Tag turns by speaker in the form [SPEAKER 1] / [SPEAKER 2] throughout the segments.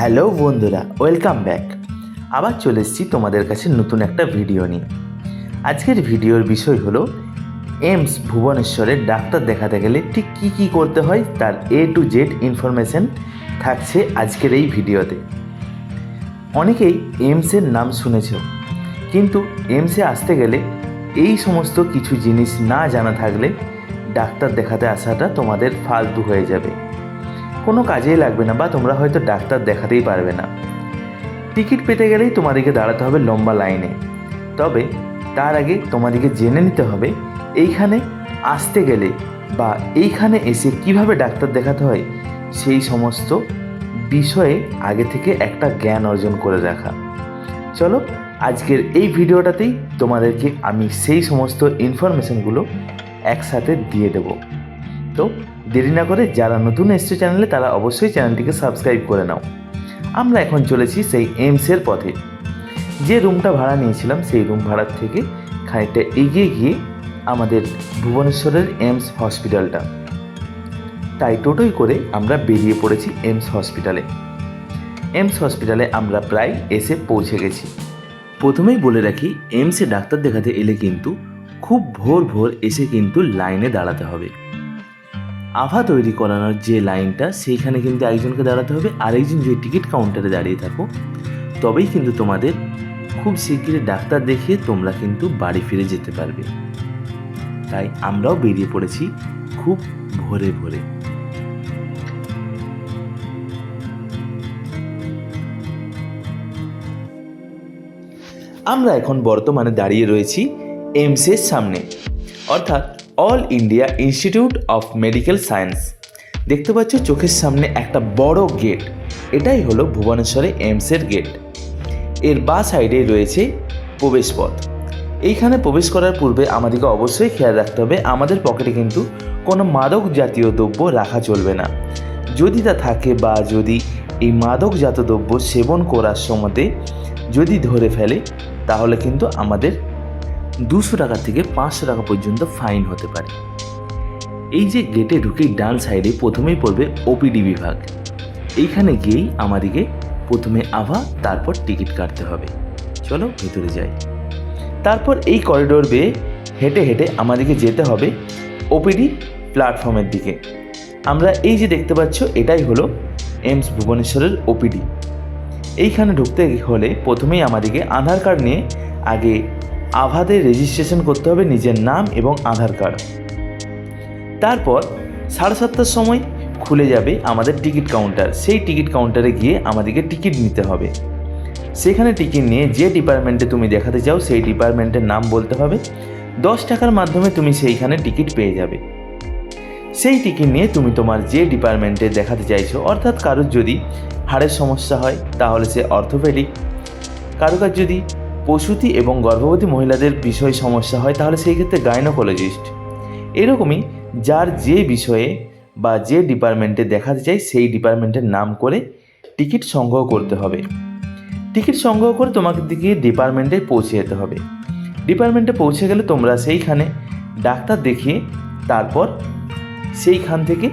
[SPEAKER 1] Hello বন্ধুরা, welcome back. আবার চলে এসেছি তোমাদের কাছে নতুন একটা ভিডিও নিয়ে। আজকের ভিডিওর বিষয় হলো, এমস ভুবনেশ্বরের ডাক্তার দেখাতে গেলে ঠিক কী কী করতে হয়, তার এ টু জেড ইনফরমেশন থাকছে আজকের এই ভিডিওতে। অনেকেই এমসের নাম শুনেছ কিন্তু এমসে আসতে গেলে এই সমস্ত কিছু জিনিস না জানা থাকলে ডাক্তার দেখাতে আসাটা তোমাদের ফালতু হয়ে যাবে। কোনো কাজেই লাগবে না বা তোমরা হয়তো ডাক্তার দেখাতেই পারবে না। টিকিট পেতে গেলেই তোমাদেরকে দাঁড়াতে হবে লম্বা লাইনে। তবে তার আগে তোমাদেরকে জেনে নিতে হবে, এইখানে আসতে গেলে বা এইখানে এসে কীভাবে ডাক্তার দেখাতে হয়, সেই সমস্ত বিষয়ে আগে থেকে একটা জ্ঞান অর্জন করে রাখা চলো, আজকের এই ভিডিওটাতেই তোমাদেরকে আমি সেই সমস্ত ইনফরমেশনগুলো একসাথে দিয়ে দেবো। তো দেরি না করে যারা নতুন এসছে চ্যানেলে, তারা অবশ্যই চ্যানেলটিকে সাবস্ক্রাইব করে নাও। আমরা এখন চলেছি সেই এইমসের পথে। যে রুমটা ভাড়া নিয়েছিলাম, সেই রুম ভাড়ার থেকে খানিকটা এগিয়ে গিয়ে আমাদের ভুবনেশ্বরের এমস হসপিটালটা। তাই টোটোই করে আমরা বেরিয়ে পড়েছি এমস হসপিটালে। এমস হসপিটালে আমরা প্রায় এসে পৌঁছে গেছি। প্রথমেই বলে রাখি এমসে ডাক্তার দেখাতে এলে কিন্তু খুব ভোর ভোর এসে কিন্তু লাইনে দাঁড়াতে হবে। আভা তৈরি করানোর যে লাইনটা, সেইখানে কিন্তু একজনকে দাঁড়াতে হবে, আরেকজন যদি টিকিট কাউন্টারে দাঁড়িয়ে থাকো। তবেই কিন্তু তোমাদের খুব শিগগিরই ডাক্তার দেখিয়ে তোমরা কিন্তু বাড়ি ফিরে যেতে পারবে। তাই আমরাও বেরিয়ে পড়েছি খুব ভোরে ভোরে। আমরা এখন বর্তমানে দাঁড়িয়ে রয়েছি এমসের সামনে। অর্থাৎ All India Institute of Medical Science. দেখতে পাচ্ছ চোখের সামনে একটা বড় গেট। এটাই হলো ভুবনেশ্বরে এমসের গেট। এর বা সাইডে রয়েছে প্রবেশপথ। এইখানে প্রবেশ করার পূর্বে আমাদেরকে অবশ্যই খেয়াল রাখতে হবে, আমাদের পকেটে কিন্তু কোনো মাদক জাতীয় দ্রব্য রাখা চলবে না। যদি তা থাকে বা যদি এই মাদকজাত দ্রব্য সেবন করার সময়তে যদি ধরে ফেলে, তাহলে কিন্তু আমাদের দুশো টাকা থেকে পাঁচশো টাকা পর্যন্ত ফাইন হতে পারে। এই যে গেটে ঢুকেই ডান সাইডে প্রথমেই পড়বে ওপিডি বিভাগ। এইখানে গিয়েই আমাদেরকে প্রথমে আভা, তারপর টিকিট কাটতে হবে। চলো ভেতরে যাই। তারপর এই করিডোর বেয়ে হেঁটে হেঁটে আমাদেরকে যেতে হবে ওপিডি প্ল্যাটফর্মের দিকে। আমরা এই যে দেখতে পাচ্ছ, এটাই হলো এমস ভুবনেশ্বরের ওপিডি এইখানে ঢুকতে হলে প্রথমেই আমাদেরকে আধার কার্ড নিয়ে আগে আভাতে রেজিস্ট্রেশন করতে হবে নিজের নাম এবং আধার কার্ড তারপর সাড়ে সাতটার সময় খুলে যাবে আমাদের টিকিট কাউন্টার সেই টিকিট কাউন্টারে গিয়ে আমাদেরকে টিকিট নিতে হবে। সেখানে টিকিট নিয়ে যে ডিপার্টমেন্টে তুমি দেখাতে চাও, সেই ডিপার্টমেন্টের নাম বলতে হবে। দশ টাকার মাধ্যমে তুমি সেইখানে টিকিট পেয়ে যাবে। সেই টিকিট নিয়ে তুমি তোমার যে ডিপার্টমেন্টে দেখাতে চাইছো, অর্থাৎ কারোর যদি হাড়ের সমস্যা হয়, তাহলে সে অর্থোপেডিক কারও যদি প্রসূতি এবং গর্ভবতী মহিলাদের বিষয় সমস্যা হয়, তাহলে সেই ক্ষেত্রে গাইনোকোলজিস্ট এরকমই যার যে বিষয়ে বা যে ডিপার্টমেন্টে দেখাতে চাই সেই ডিপার্টমেন্টের নাম করে টিকিট সংগ্রহ করতে হবে। টিকিট সংগ্রহ করে তোমাকে দিকে ডিপার্টমেন্টে পৌঁছে যেতে হবে। ডিপার্টমেন্টে পৌঁছে গেলে তোমরা সেইখানে ডাক্তার দেখিয়ে তারপর সেইখান থেকে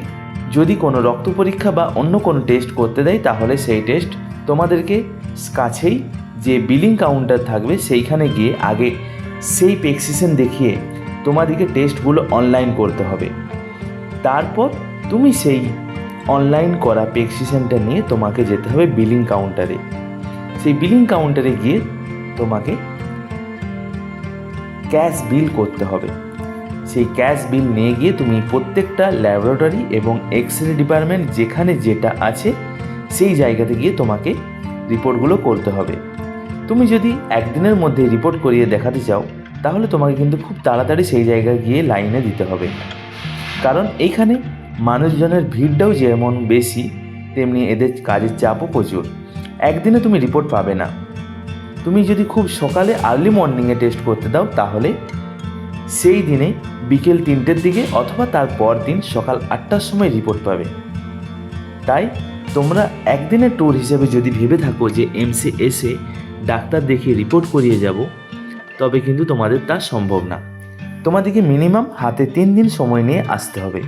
[SPEAKER 1] যদি কোনো রক্ত পরীক্ষা বা অন্য কোনো টেস্ট করতে দেয়, তাহলে সেই টেস্ট তোমাদেরকে কাছেই যে বিলিং কাউন্টার থাকবে সেইখানে গিয়ে আগে সেই প্রেসক্রিপশন দেখিয়ে তোমাদেরকে টেস্টগুলো অনলাইন করতে হবে। তারপর তুমি সেই অনলাইন করা প্রেসক্রিপশনটা নিয়ে তোমাকে যেতে হবে বিলিং কাউন্টারে সেই বিলিং কাউন্টারে গিয়ে তোমাকে ক্যাশ বিল করতে হবে। সেই ক্যাশ বিল নিয়ে গিয়ে তুমি প্রত্যেকটা ল্যাবরেটরি এবং এক্স রে ডিপার্টমেন্ট যেখানে যেটা আছে সেই জায়গাতে গিয়ে তোমাকে রিপোর্টগুলো করতে হবে। তুমি যদি একদিনের মধ্যে রিপোর্ট করিয়ে দেখাতে চাও, তাহলে তোমাকে কিন্তু খুব তাড়াতাড়ি সেই জায়গায় গিয়ে লাইনে দিতে হবে। কারণ এইখানে মানুষজনের ভিড়টাও যেমন বেশি, তেমনি এদের কাজের চাপও প্রচুর। একদিনে তুমি রিপোর্ট পাবে না। তুমি যদি খুব সকালে আর্লি মর্নিংয়ে টেস্ট করতে দাও, তাহলে সেই দিনে বিকেল তিনটের দিকে অথবা তার পর দিন সকাল আটটার সময় রিপোর্ট পাবে। তাই তোমরা একদিনের ট্যুর হিসেবে যদি ভেবে থাকো যে এমসে এসে ডাক্তার দেখিয়ে রিপোর্ট করিয়ে যাব, তবে কিন্তু তোমাদের তা সম্ভব না। তোমাদেরকে মিনিমাম হাতে তিন দিন সময় নিয়ে আসতে হবে।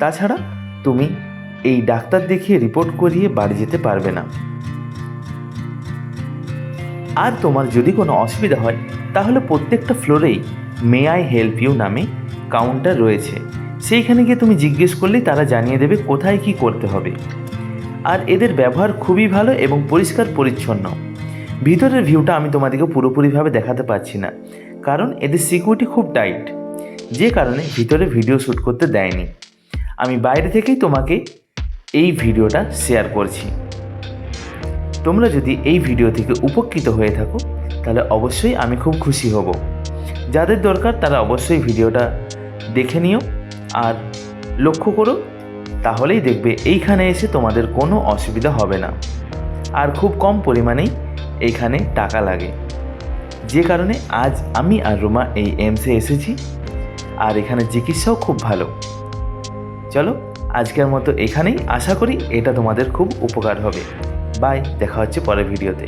[SPEAKER 1] তাছাড়া তুমি এই ডাক্তার দেখিয়ে রিপোর্ট করিয়ে বাড়ি যেতে পারবে না। আর তোমার যদি কোনো অসুবিধা হয়, তাহলে প্রত্যেকটা ফ্লোরেই মে আই হেল্প ইউ নামে কাউন্টার রয়েছে। সেইখানে গিয়ে তুমি জিজ্ঞেস করলেই তারা জানিয়ে দেবে কোথায় কি করতে হবে। আর এদের ব্যবহার খুবই ভালো এবং পরিষ্কার পরিচ্ছন্ন ভিতরের ভিউটা আমি তোমাদেরকে পুরোপুরিভাবে দেখাতে পারছি না। কারণ এদের সিকিউরিটি খুব টাইট যে কারণে ভিতরে ভিডিও শ্যুট করতে দেয়নি। আমি বাইরে থেকেই তোমাকে এই ভিডিওটা শেয়ার করছি। তোমরা যদি এই ভিডিও থেকে উপকৃত হয়ে থাকো, তাহলে অবশ্যই আমি খুব খুশি হব। যাদের দরকার, তারা অবশ্যই ভিডিওটা দেখে নিও। আর লক্ষ্য করো, তাহলেই দেখবে এইখানে এসে তোমাদের কোনো অসুবিধা হবে না। আর খুব কম পরিমাণেই এইখানে টাকা লাগে। যে কারণে আজ আমি আর রোমা এই এমসে এসেছি। আর এখানে চিকিৎসাও খুব ভালো। চলো, আজকের মতো এখানেই। আশা করি এটা তোমাদের খুব উপকার হবে। বাই, দেখা হচ্ছে পরের ভিডিওতে।